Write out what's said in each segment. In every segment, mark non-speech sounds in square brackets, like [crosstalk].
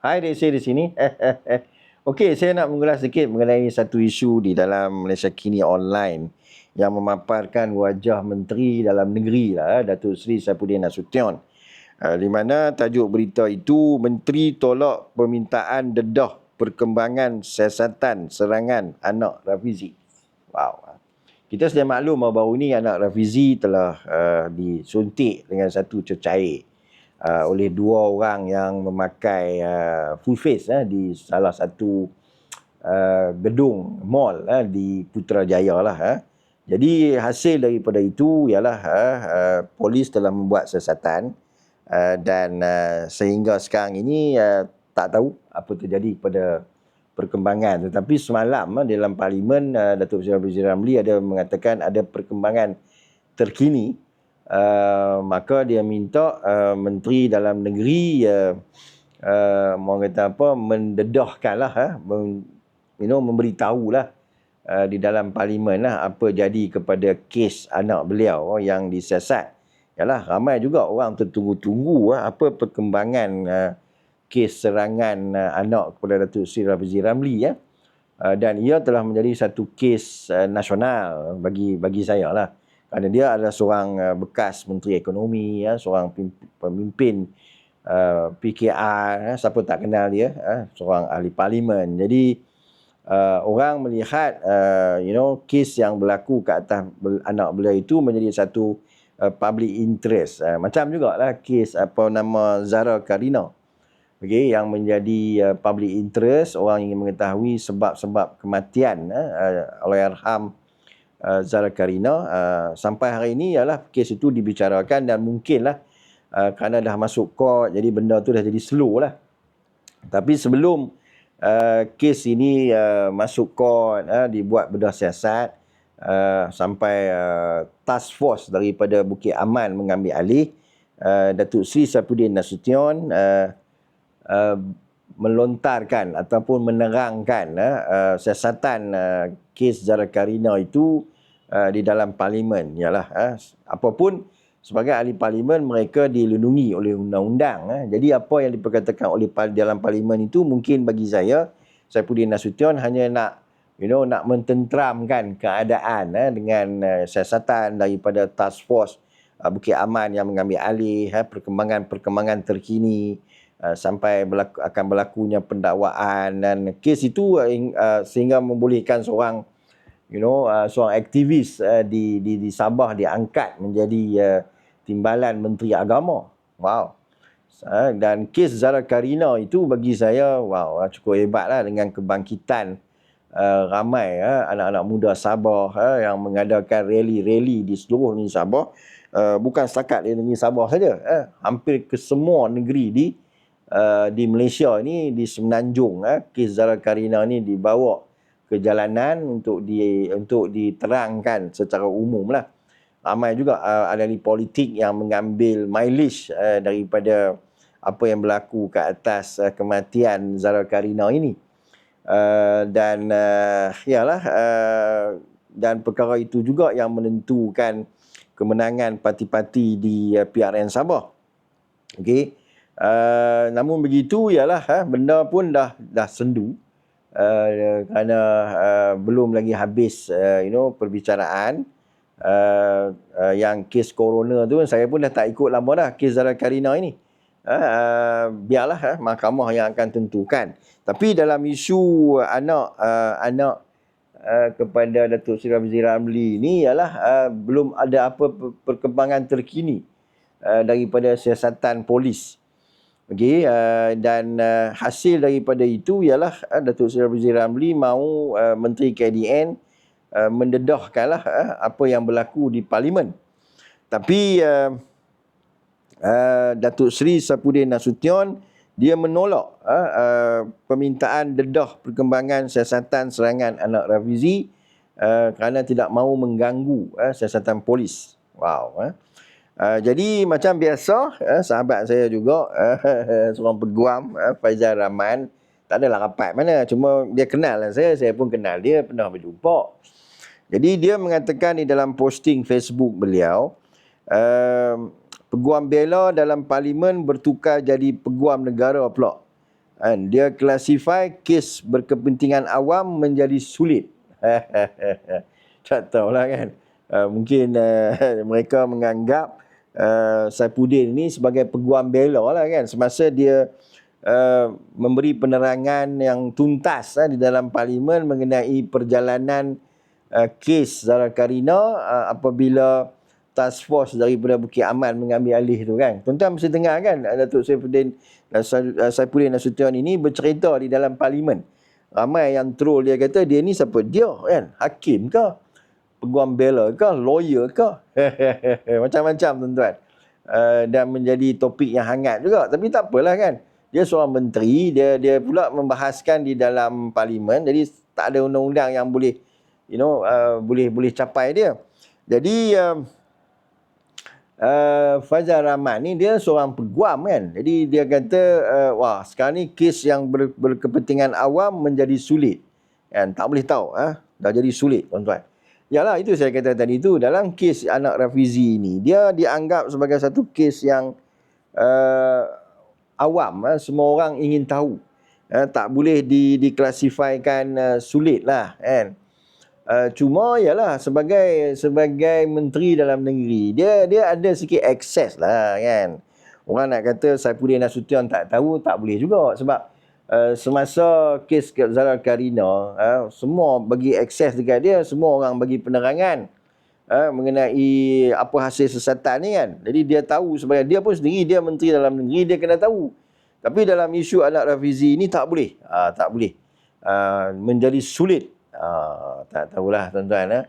Hai Desi di sini. [laughs] Okey, saya nak mengulas sedikit mengenai satu isu di dalam Malaysia kini online yang memaparkan wajah menteri dalam negeri lah, eh, Datuk Seri Saifuddin Nasution. Uh, di mana tajuk berita itu menteri tolak permintaan dedah perkembangan siasatan serangan anak Rafizi. Wow. Kita sedia maklum bahawa baru ini anak Rafizi telah uh, disuntik dengan satu cecair uh, oleh dua orang yang memakai uh, full face uh, di salah satu uh, gedung mall uh, di Putrajaya lah. Uh. Jadi hasil daripada itu ialah uh, uh, polis telah membuat siasatan uh, dan uh, sehingga sekarang ini uh, tak tahu apa terjadi pada perkembangan tetapi semalam uh, dalam parlimen uh, Datuk Seri Abdul Ramli ada mengatakan ada perkembangan terkini uh, maka dia minta uh, menteri dalam negeri uh, uh, mau kata apa mendedahkanlah uh, mem, you know memberitahulah uh, di dalam parlimen lah apa jadi kepada kes anak beliau yang disiasat Yalah, ramai juga orang tertunggu-tunggu uh, apa perkembangan uh, kes serangan uh, anak kepada Datuk Seri Rafizi Ramli ya. Uh, dan ia telah menjadi satu kes uh, nasional bagi bagi saya lah. Kerana dia adalah seorang uh, bekas Menteri Ekonomi, ya, seorang pemimpin uh, PKR, ya, siapa tak kenal dia, uh, seorang ahli parlimen. Jadi uh, orang melihat uh, you know kes yang berlaku ke atas anak beliau itu menjadi satu uh, public interest. Uh, macam jugalah kes apa nama Zara Karina. Okay, yang menjadi uh, public interest orang ingin mengetahui sebab-sebab kematian uh, Allahyarham uh, Zara Karina. Uh, sampai hari ini ialah kes itu dibicarakan dan mungkinlah uh, kerana dah masuk court jadi benda tu dah jadi slow lah. Tapi sebelum uh, kes ini uh, masuk court uh, dibuat bedah siasat uh, sampai uh, task force daripada Bukit Aman mengambil alih uh, Datuk Sri Sapudin Nasution uh, Uh, melontarkan ataupun menerangkan uh, uh, siasatan uh, kes Zara Karina itu uh, di dalam parlimen ialah uh, apapun sebagai ahli parlimen mereka dilindungi oleh undang-undang uh. jadi apa yang diperkatakan oleh dalam parlimen itu mungkin bagi saya saya Saifuddin Nasution hanya nak you know nak mententeramkan keadaan uh, dengan uh, siasatan daripada task force uh, Bukit Aman yang mengambil alih uh, perkembangan-perkembangan terkini Uh, sampai berlaku, akan berlakunya pendakwaan dan kes itu uh, uh, sehingga membolehkan seorang you know uh, seorang aktivis uh, di di di Sabah diangkat menjadi uh, timbalan menteri agama. Wow. Uh, dan kes Zara Karina itu bagi saya wow uh, cukup hebatlah dengan kebangkitan uh, ramai uh, anak-anak muda Sabah uh, yang mengadakan rally-rally di seluruh negeri Sabah. Uh, bukan setakat di negeri Sabah saja, uh, hampir ke semua negeri di Uh, di Malaysia ni di Semenanjung eh kes Zara Karina ni dibawa ke jalanan untuk di untuk diterangkan secara umum lah. Ramai juga uh, ahli politik yang mengambil mileage uh, daripada apa yang berlaku ke atas uh, kematian Zara Karina ini. Uh, dan uh, yalah uh, dan perkara itu juga yang menentukan kemenangan parti-parti di uh, PRN Sabah. Okey. Uh, namun begitu ialah uh, benda pun dah dah sendu uh, kerana uh, belum lagi habis uh, you know perbicaraan uh, uh, yang kes corona tu saya pun dah tak ikut lama dah kes Zara Karina ini. Uh, uh, biarlah uh, mahkamah yang akan tentukan. Tapi dalam isu anak uh, anak uh, kepada Datuk Seri Ramzi Ramli ini ialah uh, belum ada apa perkembangan terkini uh, daripada siasatan polis. Okey uh, dan uh, hasil daripada itu ialah uh, Datuk Seri Abdul Ramli mahu uh, Menteri KDN uh, mendedahkanlah uh, apa yang berlaku di parlimen. Tapi uh, uh, Datuk Seri Sapudin Nasution dia menolak uh, uh, permintaan dedah perkembangan siasatan serangan anak Rafizi uh, kerana tidak mahu mengganggu uh, siasatan polis. Wow. Uh. Uh, jadi macam biasa uh, sahabat saya juga uh, [laughs] seorang peguam uh, Faizal Rahman tak adalah rapat mana cuma dia kenal lah saya saya pun kenal dia pernah berjumpa jadi dia mengatakan di dalam posting Facebook beliau uh, peguam bela dalam parlimen bertukar jadi peguam negara pula Kan? Dia klasify kes berkepentingan awam menjadi sulit. [laughs] tak tahulah kan. Uh, mungkin uh, [laughs] mereka menganggap uh, Saifuddin ini sebagai peguam bela lah kan. Semasa dia uh, memberi penerangan yang tuntas uh, di dalam parlimen mengenai perjalanan uh, kes Zara Karina uh, apabila task force daripada Bukit Aman mengambil alih tu kan. Tuan-tuan mesti dengar kan Datuk Saifuddin uh, Saifuddin Nasution ini bercerita di dalam parlimen. Ramai yang troll dia kata dia ni siapa? Dia kan? Hakim ke? Peguam bela ke? Lawyer ke? [laughs] Macam-macam tuan-tuan. Uh, dan menjadi topik yang hangat juga. Tapi tak apalah kan. Dia seorang menteri, dia dia pula membahaskan di dalam parlimen. Jadi tak ada undang-undang yang boleh you know uh, boleh boleh capai dia. Jadi uh, uh, Fajar Rahman ni dia seorang peguam kan. Jadi dia kata uh, wah sekarang ni kes yang ber, berkepentingan awam menjadi sulit. Kan tak boleh tahu ah dah jadi sulit tuan-tuan. Yalah itu saya kata tadi tu dalam kes anak Rafizi ni dia dianggap sebagai satu kes yang uh, awam ha? semua orang ingin tahu. Ha? tak boleh di diklasifikasikan uh, sulit lah kan. Uh, cuma ialah sebagai sebagai menteri dalam negeri dia dia ada sikit akses lah kan. Orang nak kata Saifuddin Nasution tak tahu tak boleh juga sebab uh, semasa kes Zara Karina uh, semua bagi akses dekat dia semua orang bagi penerangan uh, mengenai apa hasil sesatan ni kan. Jadi dia tahu sebagai dia pun sendiri dia menteri dalam negeri dia kena tahu. Tapi dalam isu anak Rafizi ni tak boleh. Uh, tak boleh. Uh, menjadi sulit Uh, tak tahulah tuan-tuan eh.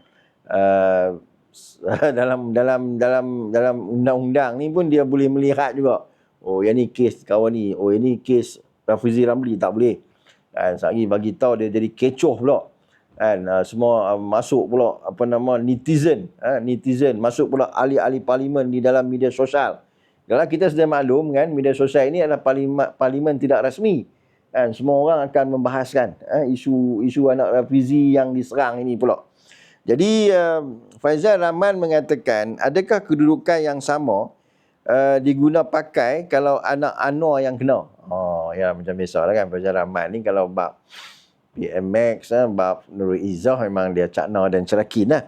Uh, [laughs] dalam dalam dalam dalam undang-undang ni pun dia boleh melihat juga. Oh yang ni kes kawan ni. Oh yang ni kes Rafizi Ramli tak boleh. Kan sehari bagi tahu dia jadi kecoh pula. Kan uh, semua uh, masuk pula apa nama netizen, uh, netizen masuk pula ahli-ahli parlimen di dalam media sosial. Kalau kita sudah maklum kan media sosial ini adalah parlimen, parlimen tidak rasmi kan semua orang akan membahaskan eh, isu isu anak Rafizi yang diserang ini pula. Jadi uh, Faizal Rahman mengatakan adakah kedudukan yang sama uh, diguna pakai kalau anak Anwar yang kena. Oh ya macam biasalah kan Faizal Rahman ni kalau bab PMX eh, bab Nurul Izzah memang dia cakna dan cerakin lah.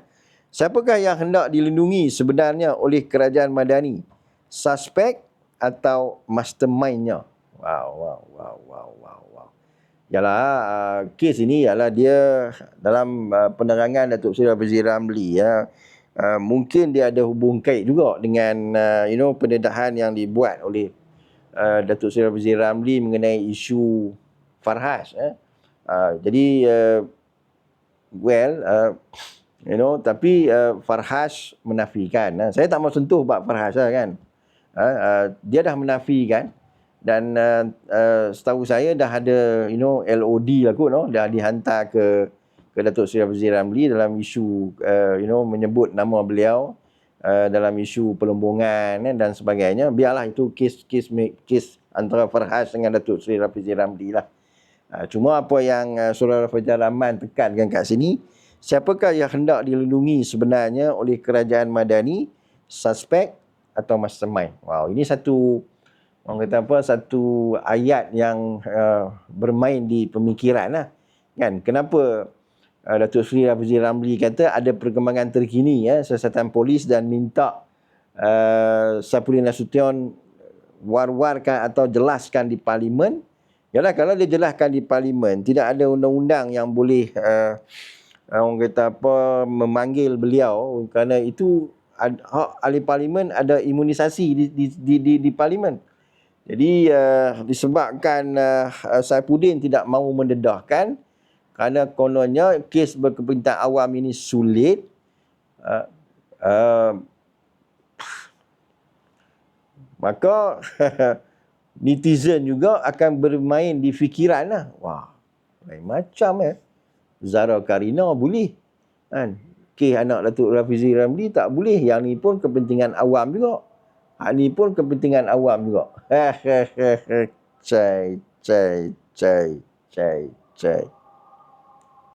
Siapakah yang hendak dilindungi sebenarnya oleh kerajaan Madani? Suspek atau mastermindnya? Wow, wow, wow, wow, wow, wow. Yalah, uh, kes ini ialah dia dalam uh, penerangan Datuk Seri Abizir Ramli ya. Uh, mungkin dia ada hubung kait juga dengan uh, you know pendedahan yang dibuat oleh uh, Datuk Seri Abizir Ramli mengenai isu Farhas ya. Uh, jadi uh, well uh, you know tapi uh, Farhas menafikan. Uh, saya tak mau sentuh bab Farhas lah, kan. Uh, uh, dia dah menafikan dan uh, uh, setahu saya dah ada you know LOD lah kot no dah dihantar ke ke Datuk Seri Abdul Ramli dalam isu uh, you know menyebut nama beliau uh, dalam isu pelombongan eh, dan sebagainya biarlah itu kes kes antara Farhas dengan Datuk Seri Abdul Ramli lah. Uh, cuma apa yang uh, Saudara Fajar Rahman tekankan kat sini siapakah yang hendak dilindungi sebenarnya oleh kerajaan Madani? Suspek atau mastermind? Wow ini satu orang kata apa satu ayat yang uh, bermain di pemikiran lah. Kan kenapa uh, Datuk Seri Rafizi Ramli kata ada perkembangan terkini ya siasatan polis dan minta uh, Sapulin Nasution war-warkan atau jelaskan di parlimen. Yalah kalau dia jelaskan di parlimen tidak ada undang-undang yang boleh uh, orang kata apa memanggil beliau. Kerana itu ahli parlimen ada imunisasi di di di, di, di parlimen. Jadi uh, disebabkan uh, Saifuddin tidak mahu mendedahkan kerana kononnya kes berkepentingan awam ini sulit uh, uh, maka [laughs] netizen juga akan bermain di fikiran lah. Wah, lain macam eh. Zara Karina boleh. Kan? Kes anak Datuk Rafizi Ramli tak boleh. Yang ni pun kepentingan awam juga. Ini pun kepentingan awam juga. [laughs] cai, cai, cai, cai, cai.